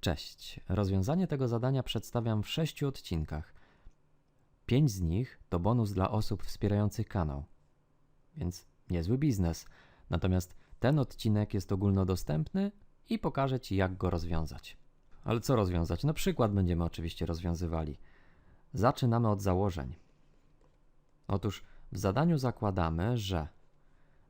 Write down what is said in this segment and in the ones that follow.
Cześć. Rozwiązanie tego zadania przedstawiam w sześciu odcinkach. Pięć z nich to bonus dla osób wspierających kanał, więc niezły biznes. Natomiast ten odcinek jest ogólnodostępny i pokażę Ci, jak go rozwiązać. Ale co rozwiązać? No przykład będziemy oczywiście rozwiązywali. Zaczynamy od założeń. Otóż w zadaniu zakładamy, że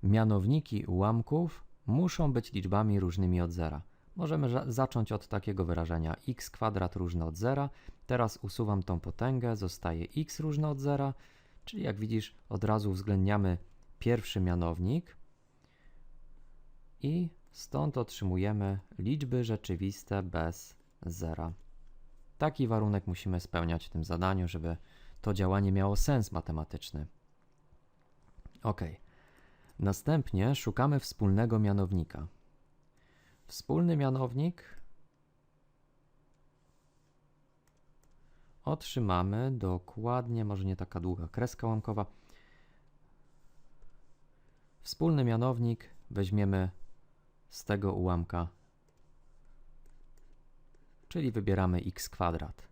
mianowniki ułamków muszą być liczbami różnymi od zera. Możemy za- zacząć od takiego wyrażenia x kwadrat różne od zera. Teraz usuwam tą potęgę, zostaje x różne od zera, czyli jak widzisz, od razu uwzględniamy pierwszy mianownik i stąd otrzymujemy liczby rzeczywiste bez zera. Taki warunek musimy spełniać w tym zadaniu, żeby to działanie miało sens matematyczny. Ok. Następnie szukamy wspólnego mianownika. Wspólny mianownik otrzymamy dokładnie, może nie taka długa kreska łamkowa. Wspólny mianownik weźmiemy z tego ułamka, czyli wybieramy x kwadrat.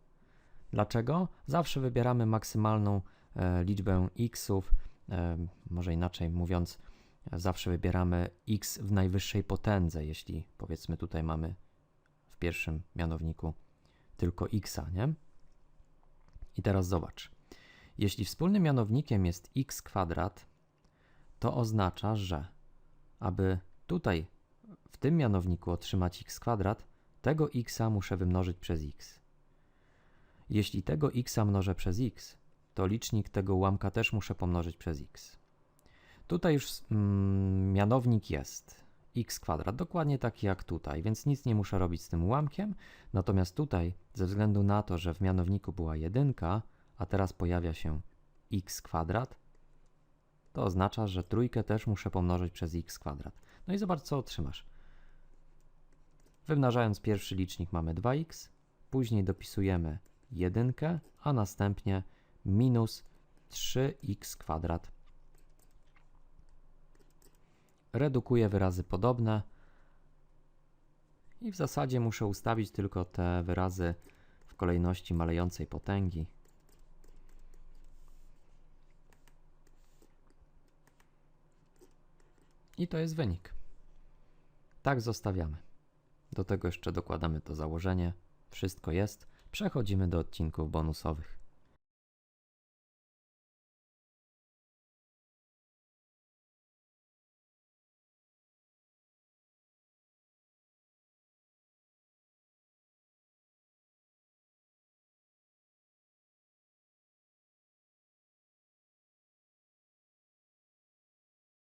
Dlaczego? Zawsze wybieramy maksymalną e, liczbę xów, e, może inaczej mówiąc, zawsze wybieramy x w najwyższej potędze, jeśli powiedzmy tutaj mamy w pierwszym mianowniku tylko x, nie? I teraz zobacz. Jeśli wspólnym mianownikiem jest x kwadrat, to oznacza, że aby tutaj w tym mianowniku otrzymać x kwadrat, tego x muszę wymnożyć przez x. Jeśli tego x mnożę przez x, to licznik tego ułamka też muszę pomnożyć przez x. Tutaj już mm, mianownik jest x kwadrat, dokładnie taki jak tutaj, więc nic nie muszę robić z tym ułamkiem. Natomiast tutaj, ze względu na to, że w mianowniku była jedynka, a teraz pojawia się x kwadrat, to oznacza, że trójkę też muszę pomnożyć przez x kwadrat. No i zobacz, co otrzymasz. Wymnażając pierwszy licznik mamy 2x, później dopisujemy jedynkę, a następnie minus 3x kwadrat. Redukuję wyrazy podobne i w zasadzie muszę ustawić tylko te wyrazy w kolejności malejącej potęgi. I to jest wynik. Tak zostawiamy. Do tego jeszcze dokładamy to założenie. Wszystko jest. Przechodzimy do odcinków bonusowych.